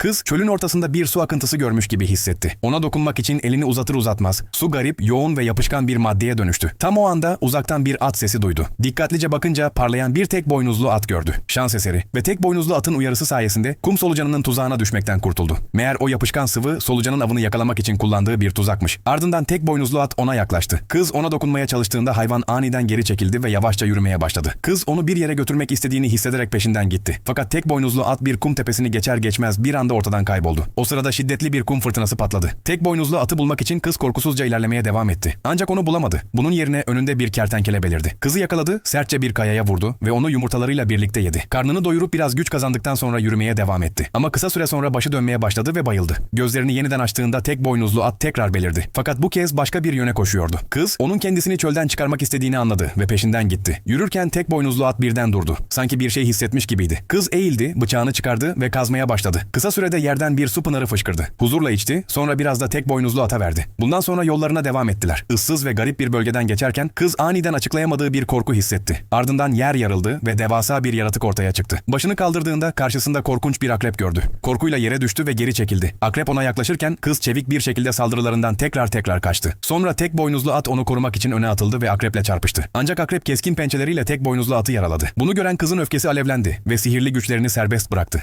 Kız çölün ortasında bir su akıntısı görmüş gibi hissetti. Ona dokunmak için elini uzatır uzatmaz su garip, yoğun ve yapışkan bir maddeye dönüştü. Tam o anda uzaktan bir at sesi duydu. Dikkatlice bakınca parlayan bir tek boynuzlu at gördü. Şans eseri ve tek boynuzlu atın uyarısı sayesinde kum solucanının tuzağına düşmekten kurtuldu. Meğer o yapışkan sıvı solucanın avını yakalamak için kullandığı bir tuzakmış. Ardından tek boynuzlu at ona yaklaştı. Kız ona dokunmaya çalıştığında hayvan aniden geri çekildi ve yavaşça yürümeye başladı. Kız onu bir yere götürmek istediğini hissederek peşinden gitti. Fakat tek boynuzlu at bir kum tepesini geçer geçmez bir anda ortadan kayboldu. O sırada şiddetli bir kum fırtınası patladı. Tek boynuzlu atı bulmak için kız korkusuzca ilerlemeye devam etti. Ancak onu bulamadı. Bunun yerine önünde bir kertenkele belirdi. Kızı yakaladı, sertçe bir kayaya vurdu ve onu yumurtalarıyla birlikte yedi. Karnını doyurup biraz güç kazandıktan sonra yürümeye devam etti. Ama kısa süre sonra başı dönmeye başladı ve bayıldı. Gözlerini yeniden açtığında tek boynuzlu at tekrar belirdi. Fakat bu kez başka bir yöne koşuyordu. Kız onun kendisini çölden çıkarmak istediğini anladı ve peşinden gitti. Yürürken tek boynuzlu at birden durdu. Sanki bir şey hissetmiş gibiydi. Kız eğildi, bıçağını çıkardı ve kazmaya başladı. Kısa sürede yerden bir su pınarı fışkırdı. Huzurla içti, sonra biraz da tek boynuzlu ata verdi. Bundan sonra yollarına devam ettiler. Issız ve garip bir bölgeden geçerken kız aniden açıklayamadığı bir korku hissetti. Ardından yer yarıldı ve devasa bir yaratık ortaya çıktı. Başını kaldırdığında karşısında korkunç bir akrep gördü. Korkuyla yere düştü ve geri çekildi. Akrep ona yaklaşırken kız çevik bir şekilde saldırılarından tekrar tekrar kaçtı. Sonra tek boynuzlu at onu korumak için öne atıldı ve akreple çarpıştı. Ancak akrep keskin pençeleriyle tek boynuzlu atı yaraladı. Bunu gören kızın öfkesi alevlendi ve sihirli güçlerini serbest bıraktı.